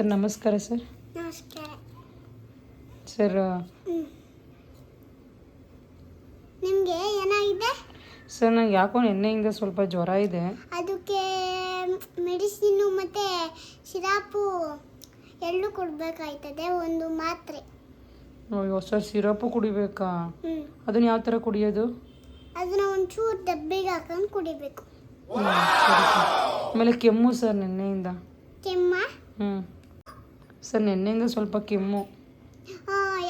Sir ನಮಸ್ಕಾರ sir. ನಮಸ್ಕಾರ. Sir. ನಿಮಗೆ ಏನಾಗಿದೆ? ಸರ್ ನಂಗೆ ಯಾಕೋ ನಿನ್ನೆಯಿಂದ ಸ್ವಲ್ಪ ಜ್ವರ ಇದೆ. ಅದಕ್ಕೆ ಮೆಡಿಸಿನ್ ಮತ್ತು ಸಿರಾಪು ಎರಡು ಕೊಡಬೇಕಾಯ್ತದೆ ಒಂದು ಮಾತ್ರೆ. ಅಯ್ಯೋ ಸರ್ ಸಿರಪ್ಪು ಕುಡಿಬೇಕಾ? ಅದನ್ನ ಯಾವ ಥರ ಕುಡಿಯೋದು? ಅದನ್ನ ಒಂಚೂರು ಡಬ್ಬಿಗೆ ಹಾಕೊಂಡು ಕುಡಿಬೇಕು. ಆಮೇಲೆ ಕೆಮ್ಮು ಸರ್ ನಿನ್ನೆಯಿಂದ. ಕೆಮ್ಮ? ಹ್ಞೂ ಸರ್ ನಿನ್ನೆಯಿಂದ ಸ್ವಲ್ಪ ಕೆಮ್ಮು.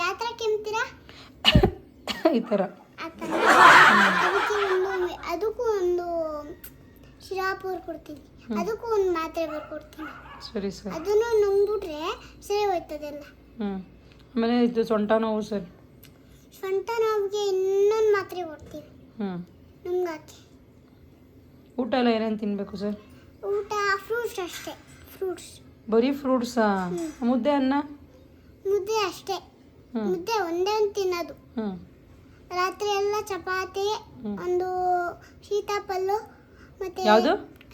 ಯಾವ ಥರ ಕೆಮ್ತೀರಾ? ಈ ಥರ. ಅದಕ್ಕೂ ಒಂದು ಸಿರಾಪ್ ಕೊಡ್ತೀನಿ. ಅದಕ್ಕೂ ಒಂದು ಮಾತ್ರೆ ಬರ್ಕೊಡ್ತೀನಿ ಸರಿ ಸರ್. ಅದನ್ನು ನುಂಗ್ಬಿಟ್ರೆ ಸರಿ ಹೋಯ್ತದೆಲ್ಲ. ಹ್ಞೂ ಆಮೇಲೆ ಇದು ಸೊಂಟ ನೋವು ಸರ್. ಸೊಂಟ ನೋವಿಗೆ ಇನ್ನೊಂದು ಮಾತ್ರೆ ಕೊಡ್ತೀವಿ ಹ್ಞೂ ನುಂಗಾಕಿ. ಊಟ ಎಲ್ಲ ಏನೇನು ತಿನ್ನಬೇಕು ಸರ್? ಊಟ ಫ್ರೂಟ್ಸ್ ಅಷ್ಟೇ. ಫ್ರೂಟ್ಸ್ ಬರೀ ಫ್ರೂಟ್ಸಾ ಮುದ್ದೆ ಅನ್ನ? ಮುದ್ದೆ ಅಷ್ಟೇ. ಮುದ್ದೆ ಒಂದೇ ಒಂದು ತಿನ್ನೋದು. ಹ್ಞೂ ರಾತ್ರಿ ಎಲ್ಲ ಚಪಾತಿ ಒಂದು ಸೀತಾಫಲ್ಲು ಮತ್ತೆ ಯಾವುದು?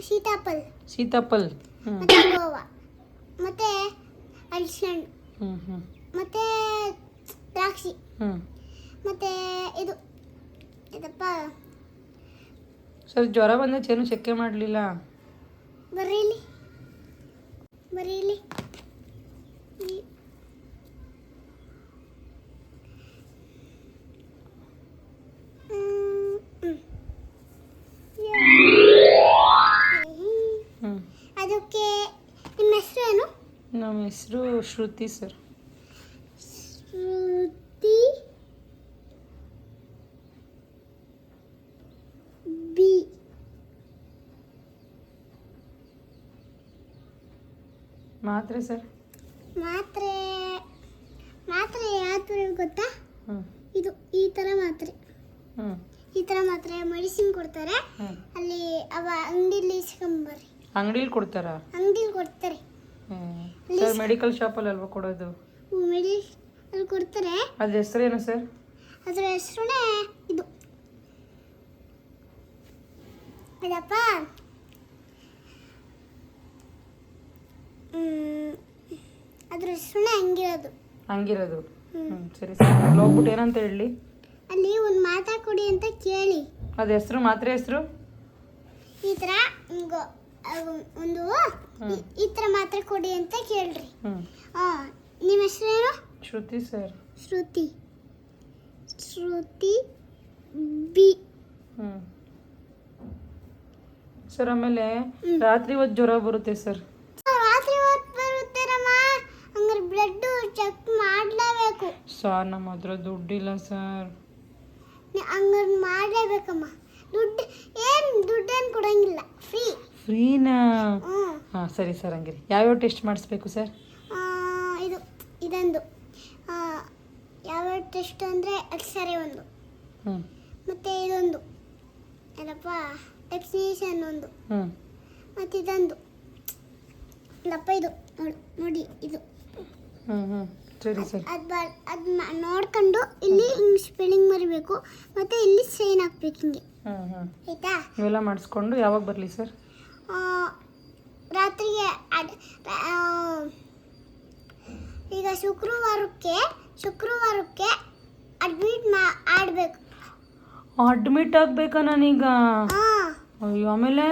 ಸೀತಾಫಲ್ ಸೀತಾಫಲ್ ಮತ್ತೆ ಗೋವಾ. ಮತ್ತೆ ಹ್ಞೂ ಹ್ಞೂ ಮತ್ತೆ ದ್ರಾಕ್ಷಿ. ಹ್ಞೂ ಮತ್ತೆ ಇದು ಇದಪ್ಪ? ಸರ್ ಜ್ವರ ಬಂದ ಚೇನು ಚೆಕ್ಕೆ ಮಾಡಲಿಲ್ಲ? ಬರ್ರಿ ಇಲ್ಲಿ ಹ್ಞೂ ಅದಕ್ಕೆ ನಿಮ್ಮ ಹೆಸರು ಏನು? ನಮ್ಮ ಹೆಸರು ಶ್ರುತಿ ಸರ್ ಶ್ರುತಿ ಬಿ ಮಾತ್ರೆ ಸರ್? ಮಾತ್ರೆ ಮಾತ್ರೆ ಯಾವ್ದು ಗೊತ್ತಾ? ಇದು ಈ ಥರ ಮಾತ್ರೆ. ಈ ಥರ ಮಾತ್ರೆ ಮೆಡಿಸಿನ್ ಕೊಡ್ತಾರೆ. ಅಲ್ಲಿ ಅವ ಅಂಗಡಿಲಿ ಇಸ್ಕೊಂಬರ್ರಿ. ಅಂಗಡಿಲಿ ಕೊಡ್ತಾರಾ? ಅಂಗಡಿಲಿ ಕೊಡ್ತಾರೆ. ಸರ್ ಮೆಡಿಕಲ್ ಶಾಪಲ್ಲಿ ಅಲ್ವಾ ಕೊಡೋದು? ಮೆಡಿ ಅಲ್ಲಿ ಕೊಡ್ತಾರೆ. ಅದ್ರ ಹೆಸರೇನು ಸರ್? ಅದರ ಹೆಸರುನೇ ಇದು. ಇದಪ್ಪ ಅದ್ರ ಸುಣ್ಣ ಹಂಗಿರೋದು. ಹಂಗಿರೋದು. ಹ್ಞೂ ಸರಿ ಸರ್. ಅಲ್ಲಿ ಹೋಗ್ಬಿಟ್ಟು ಏನಂತ ಹೇಳಿ? ಅಲ್ಲಿ ಒಂದು ಮಾತಾ ಕೊಡಿ ಅಂತ ಕೇಳಿ. ಅದು ಹೆಸರು ಮಾತ್ರೆ ಹೆಸರು? ಈ ಥರ ಅವು ಒಂದು ಈ- ಈ ಥರ ಮಾತ್ರೆ ಕೊಡಿ ಅಂತ ಕೇಳ್ರಿ. ಹ್ಞೂ ಹಾಂ ನಿಮ್ಮ ಹೆಸರೇನು ಶ್ರುತಿ ಸರ್. ಶ್ರುತಿ. ಶ್ರುತಿ ಬಿ. ಹ್ಞೂ ಸರ್ ಆಮೇಲೆ ರಾತ್ರಿ ಹೊತ್ತು ಜ್ವರ ಬರುತ್ತೆ ಸರ್. ಸರ್ ನಮ್ಮ ಹತ್ರ ದುಡ್ಡಿಲ್ಲ ಸರ್. ಹಂಗಾರೆ ಮಾಡಲೇಬೇಕಮ್ಮ. ದುಡ್ಡು ಏನು ದುಡ್ಡೇನು ಕೊಡೋಂಗಿಲ್ಲ ಫ್ರೀ ಫ್ರೀನಾ ಹಾಂ ಸರಿ ಸರ್ ಹಂಗಿರಿ. ಯಾವ್ಯಾವ ಟೆಸ್ಟ್ ಮಾಡಿಸ್ಬೇಕು ಸರ್? ಇದು ಇದೊಂದು. ಯಾವ್ಯಾವ ಟೆಸ್ಟ್ ಅಂದರೆ ಸರಿ ಒಂದು. ಹ್ಞೂ ಮತ್ತು ಇದೊಂದು. ಏನಪ್ಪ? ಟೆಕ್ನಿಷಿಯನ್ ಒಂದು. ಹ್ಞೂ ಮತ್ತು ಇದೊಂದು ಇಲ್ಲಪ್ಪ ಇದು. ನೋಡು ನೋಡಿ ಇದು. ಹ್ಞೂ ಹ್ಞೂ ಸರಿ ಸರ್. ಅದು ಅದು ನೋಡ್ಕೊಂಡು ಇಲ್ಲಿ ಹಿಂಗೆ ಸ್ಪೆಲ್ಲಿಂಗ್ ಮರಿಬೇಕು ಮತ್ತು ಇಲ್ಲಿ ಸೈನ್ ಹಾಕ್ಬೇಕು ಹಿಂಗೆ. ಹ್ಞೂ ಹ್ಞೂ ಆಯಿತಾ? ಇವೆಲ್ಲ ಮಾಡಿಸ್ಕೊಂಡು ಯಾವಾಗ ಬರಲಿ ಸರ್? ರಾತ್ರಿಗೆ ಆ, ಈಗ ಶುಕ್ರವಾರಕ್ಕೆ ಶುಕ್ರವಾರಕ್ಕೆ ಅಡ್ಮಿಟ್ ಮಾ ಆಡಬೇಕು. ಅಡ್ಮಿಟ್ ಆಗಬೇಕಾ ನಾನೀಗ? ಹಾಂ. ಅಯ್ಯೋ ಆಮೇಲೆ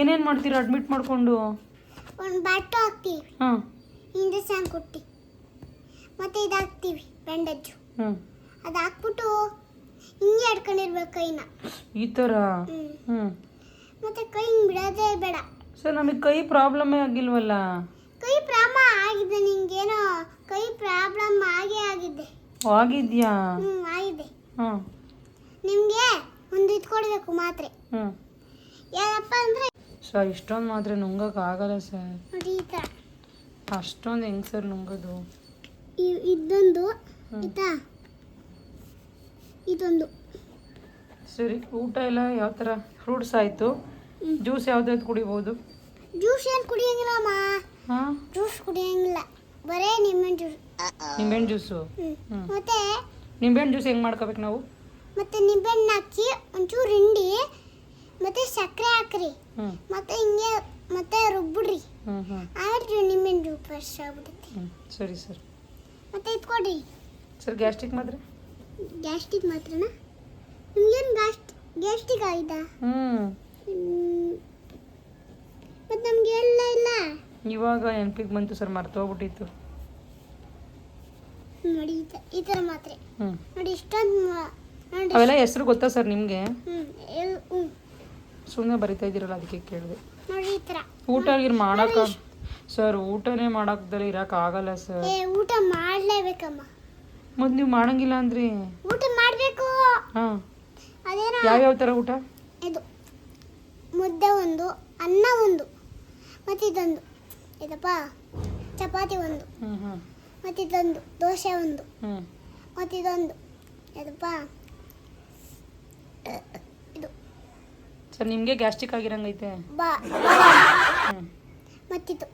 ಏನೇನು ಮಾಡ್ತೀರಾ ಅಡ್ಮಿಟ್ ಮಾಡಿಕೊಂಡು? ಒಂದು ಬಟ್ಟೆ ಹಾಕ್ತೀವಿ. ಹಾಂ ಇಂಜೆಕ್ಷನ್ ಕೊಟ್ಟು. ಮತ್ತು ಇದು ಹಾಕ್ತೀವಿ ಬ್ಯಾಂಡೇಜು ಹ್ಞೂ ಅದು ಹಾಕ್ಬಿಟ್ಟು ಹಿಂಗೆ ಹಿಡ್ಕೊಂಡಿರ್ಬೇಕು ಕೈನ. ಈ ಥರ? ಹ್ಞೂ ಮತ್ತು ಕೈ ಹಿಂಗೆ ಬಿಡೋದೇ ಬೇಡ. ಸರ್ ನಮಗೆ ಕೈ ಪ್ರಾಬ್ಲಮ್ಮೇ ಆಗಿಲ್ವಲ್ಲ? ಕೈ ಪ್ರಾಬ್ಲಮ್ ಆಗಿದೆ ನಿಂಗೇನೋ ಕೈ ಪ್ರಾಬ್ಲಮ್ ಆಗೇ ಆಗಿದೆ. ಆಗಿದ್ಯಾ? ಹ್ಞೂ ಆಗಿದೆ. ಹಾಂ ನಿಮಗೆ ಒಂದು ಇದು ಕೊಡಬೇಕು ಮಾತ್ರೆ. ಹ್ಞೂ ಏನಪ್ಪ ಅಂದರೆ? ಸರ್ ಇಷ್ಟೊಂದು ಮಾತ್ರ ನುಂಗಕ್ಕೆ ಆಗಲ್ಲ ಸರ್. ನೋಡಿ ಈ ಥರ. ಅಷ್ಟೊಂದು ಹೆಂಗೆ ಸರ್ ನುಂಗೋದು? ಇದೊಂದು. ಆಯ್ತಾ? ಇದೊಂದು. ಸರಿ ಊಟ ಎಲ್ಲ ಯಾವ ಥರ? ಫ್ರೂಟ್ಸ್ ಆಯಿತು. ಜ್ಯೂಸ್ ಯಾವ್ದಾದ್ರು ಕುಡಿಬೋದು? ಜ್ಯೂಸ್ ಏನು ಕುಡಿಯಂಗಿಲ್ಲಮ್ಮ ಹಾಂ? ಜ್ಯೂಸ್ ಕುಡಿಯಂಗಿಲ್ಲ. ಬರೇ ನಿಂಬೆಹಣ್ಣು ಜ್ಯೂಸ್. ನಿಂಬೆಹಣ್ಣು ಜ್ಯೂಸು. ಮತ್ತೆ? ನಿಂಬೆಹಣ್ಣು ಜ್ಯೂಸ್ ಹೆಂಗೆ ಮಾಡ್ಕೋಬೇಕು ನಾವು? ಮತ್ತೆ ನಿಂಬೆಹಣ್ಣು ಹಾಕಿ ಒಂಚೂರು ಹಿಂಡಿ ಮತ್ತೆ ಸಕ್ಕರೆ ಹಾಕ್ರಿ. ಹ್ಞೂ ಮತ್ತೆ ಹಿಂಗೆ ಮತ್ತೆ ರುಬ್ಬಿಡ್ರಿ. ಹ್ಞೂ ಹ್ಞೂ ಆಮೇಲೆ ಜ್ಯೂಸ್ ಫ್ರೆಶ್ ಆಗ್ಬಿಡುತ್ತೆ. ಹ್ಞೂ ಸರಿ ಸರ್. ಮತ್ತೆ ಇಟ್ಕೊಡಿ. ಸರ್ ಗ್ಯಾಸ್ಟ್ರಿಕ್ ಮಾತ್ರೆ? ಗ್ಯಾಸ್ಟಿಕ್ ಮಾತ್ರನಾ? ನಿಮ್ಗೇನು ಗ್ಯಾಸ್ಟ್ ಗ್ಯಾಸ್ಟಿಕ್ ಆಗಿದೆ ಹ್ಞೂ ಮತ್ತೆ ನಮಗೆ ಎಲ್ಲ ಇಲ್ಲ? ಇವಾಗ ನೆನಪಿಗೆ ಬಂತು ಸರ್ ಮರ್ತೋಗ್ಬಿಟ್ಟಿತ್ತು. ನೋಡಿ ಈ ಥರ ಮಾತ್ರೆ. ಹ್ಞೂ ನೋಡಿ ಇಷ್ಟೊಂದು ನೋಡಿ. ಅವೆಲ್ಲ ಹೆಸರು ಗೊತ್ತಾ ಸರ್ ನಿಮಗೆ? ಹ್ಞೂ ಸುಮ್ಮನೆ ಬರಿತಾ ಇದ್ದೀರಲ್ಲ ಅದಕ್ಕೆ ಕೇಳಿದೆ. ನೋಡಿ ಈ ಥರ ಊಟ ಆಗಿರ್ ಮಾಡಕ್ಕ ಸರ್ ಊಟನೇ ಮಾಡಕ್ದಲ್ಲಿ ಇರಕ್ ಆಗಲ್ಲ ಸರ್ ಏ ಊಟ ಮಾಡ್ಲೇಬೇಕಮ್ಮ. ಮೊದ್ ನೀವು ಮಾಡಂಗಿಲ್ಲ ಅಂದ್ರಿ? ಊಟ ಮಾಡಬೇಕು. ಹಾಂ. ಅದೇನೋ ಯಾವ್ಯಾವ ತರ ಊಟ? ಇದು ಮುದ್ದೆ ಒಂದು ಅನ್ನ ಒಂದು ಮತ್ತು ಇದೊಂದು. ಇದಪ್ಪ ಚಪಾತಿ ಒಂದು ಹ್ಞೂ ಹ್ಞೂ ಮತ್ತು ಇದೊಂದು ದೋಸೆ ಒಂದು ಹ್ಞೂ ಮತ್ತು ಇದೊಂದು. ಇದಪ್ಪ. ಇದು. ಸರ್ ನಿಮಗೆ ಗ್ಯಾಸ್ಟ್ರಿಕ್ ಆಗಿರಂಗೈತೆ. ಬಾ. ಹ್ಞೂ ಮತ್ತಿದು.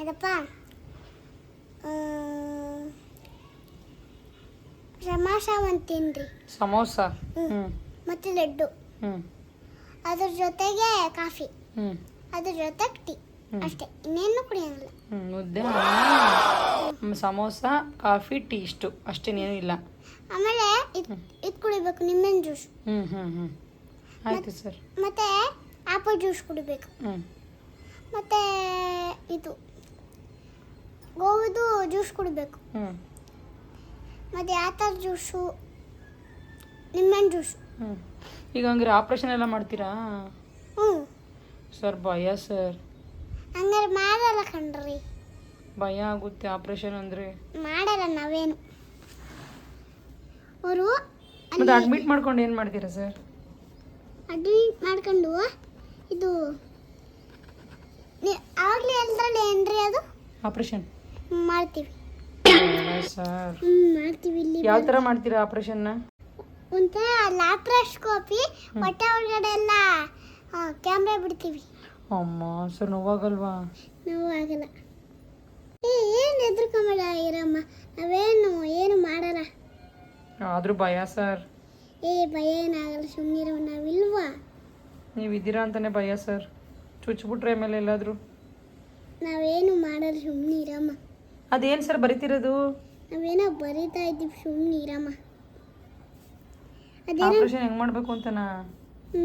ಇದಪ್ಪ ರಮಾಶ ಒಂದು ತಿನ್ರಿ ಸಮೋಸ ಹ್ಞೂ ಮತ್ತು ಲಡ್ಡು ಹ್ಞೂ ಅದ್ರ ಜೊತೆಗೆ ಕಾಫಿ ಹ್ಞೂ ಅದ್ರ ಜೊತೆಗೆ ಟೀ. ಅಷ್ಟೇ ಇನ್ನೇನು ಕುಡಿಯಂಗಿಲ್ಲ ಹ್ಮ್, ಮುದ್ದೆ ಅನ್ನ, ಸಮೋಸ ಕಾಫಿ ಟೀ ಇಷ್ಟು ಅಷ್ಟೇನೇನು ಇಲ್ಲ ಆಮೇಲೆ ಇದು ಇದು ಕುಡಿಬೇಕು ನಿಂಬೆಹಣ್ಣು ಜ್ಯೂಸ್ ಹ್ಞೂ ಹ್ಞೂ ಹ್ಞೂ ಆಯಿತು ಸರ್ ಮತ್ತೆ ಆಪಲ್ ಜ್ಯೂಸ್ ಕುಡಿಬೇಕು ಹ್ಞೂ ಮತ್ತು ಇದು ಗೋವಿದು ಜ್ಯೂಸ್ ಕುಡಿಬೇಕು. ಹ್ಞೂ ಮತ್ತೆ ಥರ ಜ್ಯೂಸು ನಿಂಬೆಹಣ್ಣು ಜ್ಯೂಸ್. ಹ್ಞೂ ಈಗ ಹಂಗಾರೆ ಆಪ್ರೇಷನ್ ಎಲ್ಲ ಮಾಡ್ತೀರಾ? ಹ್ಞೂ ಸರ್ ಭಯ ಸರ್. ಹಂಗಾರೆ ಮಾಡಲ್ಲ ಕಣ್ರಿ. ಭಯ ಆಗುತ್ತೆ ಆಪ್ರೇಷನ್ ಅಂದರೆ. ಮಾಡಲ್ಲ ನಾವೇನು. ಅವರು ಮತ್ತೆ ಅಡ್ಮಿಟ್ ಮಾಡ್ಕೊಂಡು ಏನು ಮಾಡ್ತೀರಾ ಸರ್? ಅಡ್ಮಿಟ್ ಮಾಡ್ಕೊಂಡು ಇದು ನೀ- ಎಲ್ಲರಲ್ಲಿ ಏನ್ರಿ ಅದು? ಆಪ್ರೇಷನ್ ಮಾಡ್ತೀವಿ. ಸರ್? ಮಾಡ್ತೀವಿ ಇಲ್ಲಿ ಯಾವ ಥರ ಮಾಡ್ತೀರಾ ಆಪ್ರೇಷನ್ನ ಒಂಥರ ಲ್ಯಾಪ್ರಾಸ್ಕೋಪಿ ಹೊಟ್ಟೆ ಒಳಗಡೆ ಎಲ್ಲ ಕ್ಯಾಮ್ರಾ ಬಿಡ್ತೀವಿ. ಅಮ್ಮ ಸರ್ ನೋವಾಗಲ್ವಾ? ನೋವಾಗಲ್ಲ. ಏ ಏನು ಹೆದರ್ಕೊಂಬೇಡ ಇರಮ್ಮ ನಾವೇನು ಏನು ಮಾಡಲ್ಲ. ಆದರೂ ಭಯ ಸರ್. ಏ ಭಯ ಏನಾಗಲ್ಲ ಸುಮ್ಮನಿರೋ ನಾವಿಲ್ವಾ? ನೀವು ಇದ್ದೀರಾ ಅಂತಾನೆ ಭಯ ಸರ್. ಚುಚ್ಬಿಟ್ರೆ ಮೇಲೆ ಎಲ್ಲಾದರೂ. ನಾವೇನು ಮಾಡಲ್ಲ ಸುಮ್ಮನಿರಮ್ಮ ಅದೇನು ಸರ್ ಬರಿತಿರೋದು? ನಾವೇನೋ ಬರಿತಾ ಇದ್ದೀವಿ ಸುಮ್ಮನಿರಮ್ಮ ಅದೇನೋ ಆಪರೇಷನ್ ಹೆಂಗೆ ಮಾಡಬೇಕು ಅಂತನಾ? ಹ್ಞೂ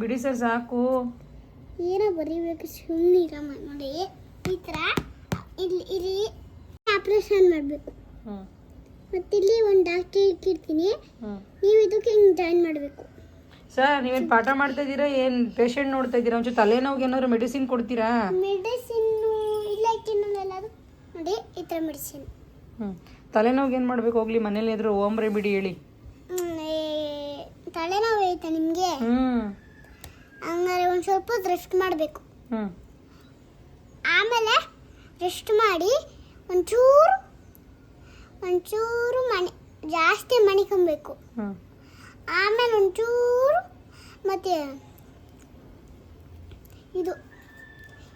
ಬಿಡಿ ಸರ್ ಸಾಕು. ಏನೋ ಬರಿಬೇಕು ಸುಮ್ಮನಿರಮ್ಮ ನೋಡಿ ಈ ಥರ ಇಲ್ಲಿ ಇಲ್ಲಿ ಆಪ್ರೇಷನ್ ಮಾಡಬೇಕು. ಹ್ಞೂ ಮತ್ತಿಲ್ಲಿ ಒಂದು ಡಾಕ್ಟರ್ ಇಟ್ಟಿರ್ತೀನಿ. ಹ್ಞೂ ನೀವು ಇದಕ್ಕೆ ಹಿಂಗೆ ಜಾಯಿನ್ ಮಾಡಬೇಕು. ಸರ್ ನೀವೇನು ಪಾಠ ಮಾಡ್ತಾ ಇದ್ದೀರಾ? ಏನು ಪೇಷಂಟ್ ನೋಡ್ತಾ ಇದ್ದೀರಾ? ಒಂಚೂರು ತಲೆನೋವಿಗೆ ಏನಾದ್ರು ಮೆಡಿಸಿನ್ ಕೊಡ್ತೀರಾ? ಮೆಡಿಸಿನ್ನು ನೋಡಿ ಈ ಥರ ಮೆಡಿಸಿನ್. ಹ್ಞೂ ತಲೆನೋವಿಗೆ ಏನು ಮಾಡಬೇಕು? ಹೋಗ್ಲಿ ಮನೇಲಿ ಇದ್ರು ಓಮ್ ಬಿಡಿ ಹೇಳಿ. ತಲೆನೋವು ಐತೆ ನಿಮಗೆ? ಹ್ಞೂ ಹಂಗಾರೆ ಒಂದು ಸ್ವಲ್ಪ ರೆಸ್ಟ್ ಮಾಡಬೇಕು. ಹ್ಞೂ ಆಮೇಲೆ ರೆಸ್ಟ್ ಮಾಡಿ ಒಂಚೂರು ಒಂಚೂರು ಮಣಿ ಜಾಸ್ತಿ ಮಣಿಕೊಬೇಕು ಹ್ಞೂ ಆಮೇಲೆ ಒಂಚೂರು ಮತ್ತೆ ಇದು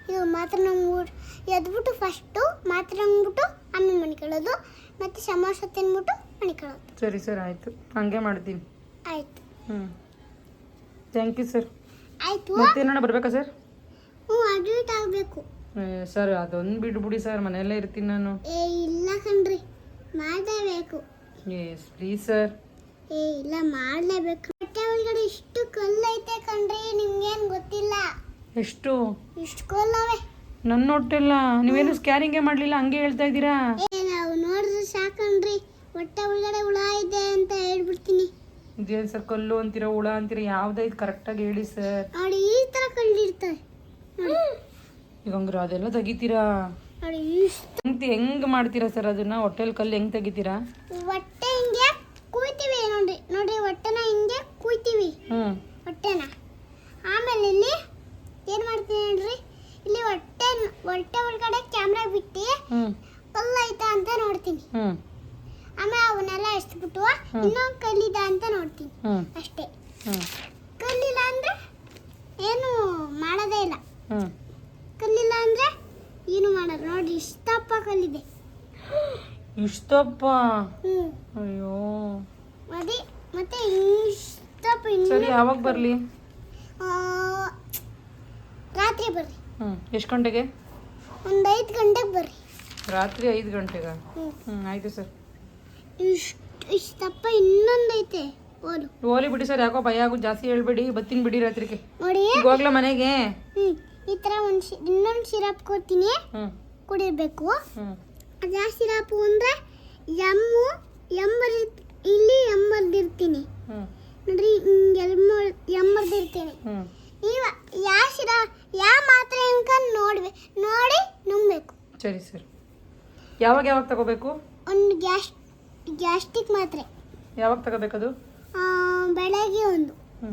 ಇದು ಮಾತ್ರ ನಂಗ್ಬಿಟ್ಟು ಎದ್ಬಿಟ್ಟು ಫಸ್ಟು ಮಾತ್ರ ಅಂದ್ಬಿಟ್ಟು ಆಮೇಲೆ ಮಣಿಕೊಳ್ಳೋದು ಮತ್ತು ಸಮೋಸ ತಿನ್ಬಿಟ್ಟು ಮಣಿಕೊಳ್ಳೋದು ಸರಿ ಸರ್ ಆಯಿತು. ಹಂಗೆ ಮಾಡ್ತೀನಿ. ಆಯಿತು. ಹ್ಞೂ ಥ್ಯಾಂಕ್ ಯು ಸರ್ ಆಯಿತು. ಮತ್ತೇನಾರ ಬರಬೇಕಾ ಸರ್ ಹ್ಞೂ ಅಡ್ಮಿಟ್ ಆಗಬೇಕು. ಸರ್ ಅದೊಂದು ಬಿಡ್ಬಿಡಿ ಸರ್ ಮನೆಯಲ್ಲೇ ಇರ್ತೀನಿ ನಾನು. ಏ ಇಲ್ಲ ಕಣ್ರಿ. ಮಾಡಲೇಬೇಕು. ಎಸ್ ಪ್ಲೀಸ್ ಸರ್ ಏ ಇಲ್ಲ ಮಾಡಲೇಬೇಕು. ಹೊಟ್ಟೆ ಒಳಗಡೆ ಇಷ್ಟು ಕಲ್ಲೈತೆ ಕಣ್ರಿ. ನಿಮ್ಗೇನು ಗೊತ್ತಿಲ್ಲ. ಎಷ್ಟು? ಇಷ್ಟು ಕಲ್ಲವೆ. ನನ್ನ ಹೊಟ್ಟೆಲ್ಲ ನೀವೇನು ಸ್ಕ್ಯಾನಿಂಗೇ ಮಾಡಲಿಲ್ಲ ಹಂಗೆ ಹೇಳ್ತಾ ಇದ್ದೀರಾ? ನಾವು ನೋಡಿದ್ರೆ ಸಾಕಣ್ರಿ. ಹೊಟ್ಟೆ ಒಳಗಡೆ ಹುಳ ಇದೆ ಅಂತ ಹೇಳ್ಬಿಡ್ತೀನಿ. ಇದೇನು ಸರ್ ಕಲ್ಲು ಅಂತೀರಾ ಹುಳ ಅಂತೀರಾ ಇದು ಕರೆಕ್ಟಾಗಿ ಹೇಳಿ ಸರ್. ನೋಡಿ ಈ ಕಲ್ಲಿರ್ತವೆ ನೋಡಿ. ಈಗ ಹಂಗ್ರ ಅದೆಲ್ಲ ತೆಗಿತೀರಾ? ನೋಡಿ ಇಷ್ಟು. ಹೆಂಗ್ ಹೆಂಗ್ ಮಾಡ್ತೀರಾ ಸರ್ ಅದನ್ನ? ಹೊಟ್ಟೆಲ್ ಕಲ್ಲು ಹೆಂಗ್ ತೆಗಿತೀರಾ? ಹೊಟ್ಟೆ ಹಿಂಗೆ ಕುಯ್ತೀವಿ ನೋಡ್ರಿ. ನೋಡ್ರಿ ಹೊಟ್ಟೆನ ಹಿಂಗೆ ಕುಯ್ತೀವಿ. ಹ್ಞೂ ಹೊಟ್ಟೆನ. ಆಮೇಲೆ ಇಲ್ಲಿ ಏನು ಮಾಡ್ತೀನಿ ಹೇಳ್ರಿ? ಇಲ್ಲಿ ಹೊಟ್ಟೆ ಹೊಟ್ಟೆ ಒಳಗಡೆ ಕ್ಯಾಮ್ರಾ ಬಿಟ್ಟು ಕಲ್ಲೈತಾ ಅಂತ ನೋಡ್ತೀನಿ. ಆಮೇಲೆ ಅವನ್ನೆಲ್ಲ ಎಸ್ಬಿಟ್ಟು ಇನ್ನೊಂದು ಕಲ್ಲಿದ ಅಂತ ನೋಡ್ತೀನಿ. ಅಷ್ಟೇ. ಕಲ್ಲಿಲ್ಲ ಅಂದ್ರೆ ಏನು ಮಾಡೋದೇ ಇಲ್ಲ. ಕಲ್ಲಿಲ್ಲ ಅಂದ್ರೆ ಏನು ಮಾಡೋದು ನೋಡಿ ಇಷ್ಟಪ್ಪ ಕಲ್ಲಿದೆ. ಇಷ್ಟಪ್ಪ. ಅಯ್ಯೋ. ಅದೇ ಮತ್ತೆ ಇಷ್ಟಪ್ಪ ಸರಿ ಯಾವಾಗ ಬರಲಿ? ರಾತ್ರಿ ಬರ್ರಿ ಹ್ಞೂ ಎಷ್ಟು ಗಂಟೆಗೆ? ಒಂದು ಐದು ಗಂಟೆಗೆ ಬರ್ರಿ. ರಾತ್ರಿ ಐದು ಗಂಟೆಗೆ? ಹ್ಞೂ ಆಯಿತು ಸರ್. ಇಷ್ಟು ಇಷ್ಟಪ್ಪ ಇನ್ನೊಂದು ಐತೆ. ಓಲಿ ಓಲಿ ಬಿಡಿ ಸರ್ ಯಾಕೋ ಭಯ ಆಗೋ ಜಾಸ್ತಿ ಹೇಳ್ಬೇಡಿ ಬತ್ತಿನ ಬಿಡಿ ರಾತ್ರಿಗೆ. ನೋಡಿ. ಹೋಗ್ಲ ಮನೆಗೆ? ಹ್ಞೂ ಈ ಥರ ಒಂದು ಶಿ ಇನ್ನೊಂದು ಸಿರಪ್ ಕೊಡ್ತೀನಿ. ಹ್ಞೂ ಕುಡಿಬೇಕು ಹ್ಞೂ ಅದು ಯಾವ ಸಿರಪ್ ಅಂದರೆ ಎಮ್ಮು ಎಂ ಬರಿ ಇಲ್ಲಿ ಎಂ ಬರ್ದಿರ್ತೀನಿ. ಹ್ಞೂ ನೋಡ್ರಿ ಹಿಂಗೆ ಎಂ ಎಂ ಬರ್ದಿರ್ತೀನಿ. ಹ್ಞೂ ನೀವು ಯಾ ಶಿರ ಯಾವ ಮಾತ್ರೆ ಅನ್ಕೊಂಡು ನೋಡ್ಬೇ ನೋಡಿ ನುಂಗ್ಬೇಕು. ಸರಿ ಸರ್. ಯಾವಾಗ ಯಾವಾಗ ತಗೋಬೇಕು? ಒಂದು ಗ್ಯಾಸ್ ಗ್ಯಾಸ್ಟ್ರಿಕ್ ಮಾತ್ರೆ. ಯಾವಾಗ ತಗೋಬೇಕು ಅದು ಬೆಳಗ್ಗೆ ಒಂದು. ಹ್ಞೂ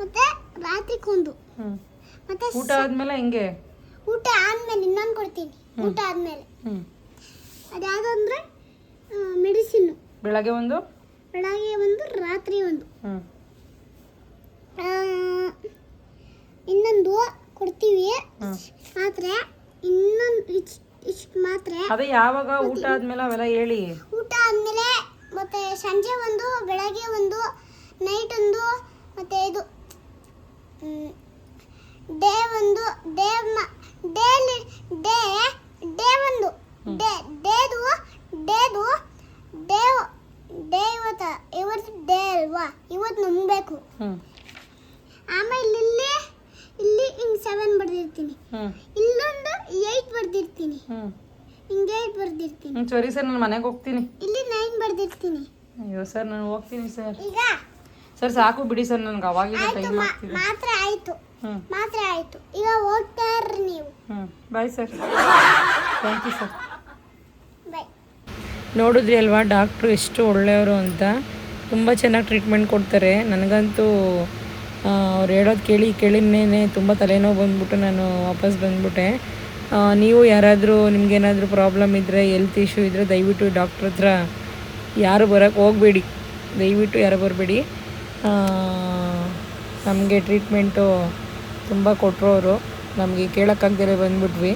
ಮತ್ತೆ ರಾತ್ರಿಗೆ ಒಂದು. ಹ್ಞೂ ಮತ್ತೆ ಊಟ ಆದಮೇಲೆ ಹೆಂಗೆ? ಊಟ ಆದ್ಮೇಲೆ ಇನ್ನೊಂದು ಕೊಡ್ತೀನಿ. ಊಟ ಆದ್ಮೇಲೆ. ಹ್ಞೂ ಅದ್ಯಾವುದಂದ್ರೆ ಮೆಡಿಸಿನ್ ಬೆಳಗ್ಗೆ ಒಂದು? ಬೆಳಗ್ಗೆ ಒಂದು ರಾತ್ರಿ ಒಂದು. ಹ್ಞೂ ಆ, ಇನ್ನೊಂದು ಕೊಡ್ತೀವಿ. ಮಾತ್ರ ಇನ್ನೊಂದು ಇಷ್ಟು ಮಾತ್ರ. ಅದೇ ಯಾವಾಗ ಊಟ ಆದ್ಮೇಲೆ ಅವೆಲ್ಲ ಹೇಳಿ. ಊಟ ಆದ್ಮೇಲೆ ಮತ್ತೆ ಸಂಜೆ ಒಂದು ಬೆಳಗ್ಗೆ ಒಂದು ನೈಟ್ ಒಂದು ಮತ್ತೆ ಇದು ಡೇ ಒಂದು ಡೇ ಡೇಲಿ ಡೇ ಡೇ ಒಂದು ಡೇ ಡೇದು ಡೇದು ಡೇ ಡೇ ಇವತ್ತ ಇವತ್ತು ಡೇ ಅಲ್ವಾ? ಇವತ್ತು ನಂಬಬೇಕು ಆಮೇಲೆ ಇಲ್ಲಿ ಇಲ್ಲಿ ಹಿಂಗ್ ಸೆವೆನ್ ಬರ್ದಿರ್ತೀನಿ. ಇಲ್ಲೊಂದು ಏಟ್ ಬರ್ದಿರ್ತೀನಿ. ಹಿಂಗೆ ಏಯ್ಟ್ ಬರ್ದಿರ್ತೀನಿ. ಹ್ಞೂ ಸರಿ ಸರ್ ನಾನು ಮನೆಗೆ ಹೋಗ್ತೀನಿ. ಇಲ್ಲಿ ನೈನ್ ಬರ್ದಿರ್ತೀನಿ. ಅಯ್ಯೋ ಸರ್ ನಾನು ಹೋಗ್ತೀನಿ ಸರ್. ಈಗ? ಸರ್ ಸಾಕು ಬಿಡಿ ಸರ್ ನನಗೆ ಅವಾಗಿಂದ ಆಯ್ತು ಟೈಮ್ ಮಾ- ಆಗ್ತಿದೆ. ಮಾತ್ರ ಆಯ್ತು. ಹ್ಞೂ ಮಾತ್ರ ಆಯ್ತು. ಈಗ ಹೋಗ್ತಾ ಇರ್ರಿ ನೀವು. ಹ್ಞೂ bye sir thank you sir bye ನೋಡಿದ್ರಿ ಅಲ್ವಾ ಡಾಕ್ಟ್ರು ಎಷ್ಟು ಒಳ್ಳೆಯವರು ಅಂತ. ತುಂಬ ಚೆನ್ನಾಗಿ ಟ್ರೀಟ್ಮೆಂಟ್ ಕೊಡ್ತಾರೆ. ನನಗಂತೂ ಅವ್ರು ಹೇಳೋದು ಕೇಳಿ ಕೇಳಿನೇ ತುಂಬ ತಲೆನೋವು ಬಂದ್ಬಿಟ್ಟು ನಾನು ವಾಪಸ್ ಬಂದ್ಬಿಟ್ಟೆ. ನೀವು ಯಾರಾದರೂ ನಿಮಗೇನಾದರೂ ಪ್ರಾಬ್ಲಮ್ ಇದ್ದರೆ ಹೆಲ್ತ್ ಇಶ್ಯೂ ಇದ್ದರೆ ದಯವಿಟ್ಟು ಡಾಕ್ಟ್ರ ಹತ್ರ ಯಾರು ಬರೋಕ್ಕೆ ಹೋಗಬೇಡಿ. ದಯವಿಟ್ಟು ಯಾರು ಬರಬೇಡಿ. ನಮಗೆ ಟ್ರೀಟ್ಮೆಂಟು ತುಂಬ ಕೊಟ್ಟರು ಅವರು. ನಮಗೆ ಕೇಳೋಕ್ಕಾಗ್ದೇ ಬಂದ್ಬಿಟ್ವಿ.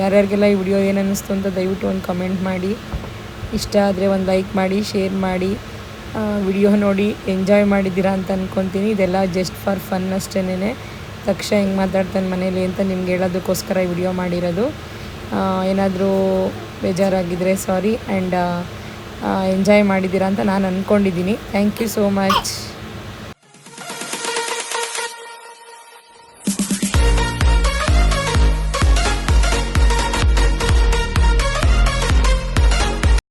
ಯಾರ್ಯಾರಿಗೆಲ್ಲ ಈ ವಿಡಿಯೋ ಏನು ಅನ್ನಿಸ್ತು ಅಂತ ದಯವಿಟ್ಟು ಒಂದು ಕಮೆಂಟ್ ಮಾಡಿ. ಇಷ್ಟ ಆದರೆ ಒಂದು ಲೈಕ್ ಮಾಡಿ ಶೇರ್ ಮಾಡಿ. ವಿಡಿಯೋ ನೋಡಿ ಎಂಜಾಯ್ ಮಾಡಿದ್ದೀರಾ ಅಂತ ಅಂದ್ಕೊತೀನಿ ಇದೆಲ್ಲ ಜಸ್ಟ್ ಫಾರ್ ಫನ್ ಅಷ್ಟೇನೆ ತಕ್ಷ ಹೆಂಗೆ ಮಾತಾಡ್ತಾನೆ ಮನೇಲಿ ಅಂತ ನಿಮ್ಗೆ ಹೇಳೋದಕ್ಕೋಸ್ಕರ ಈ ವಿಡಿಯೋ ಮಾಡಿರೋದು. ಏನಾದರೂ ಬೇಜಾರಾಗಿದ್ದರೆ ಸಾರಿ ಆ್ಯಂಡ್ ಎಂಜಾಯ್ ಮಾಡಿದ್ದೀರಾ ಅಂತ ನಾನು ಅಂದ್ಕೊಂಡಿದ್ದೀನಿ ಥ್ಯಾಂಕ್ ಯು ಸೋ ಮಚ್